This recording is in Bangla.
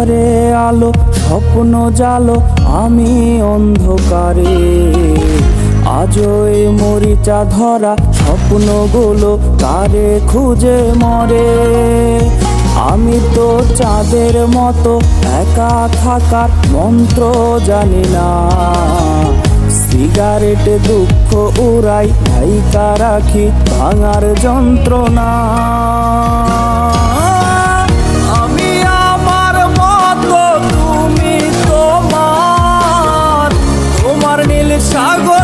ঘরে আলো, স্বপ্ন জালো, আমি অন্ধকারে। আজও মরিচা ধরা স্বপ্নগুলো কারে খুঁজে মরে? আমি তো চাঁদের মতো একা থাকার মন্ত্র জানি না। সিগারেট দুঃখ উড়াই ভাইকা রাখি, ভাঙার যন্ত্রণা। 擦过。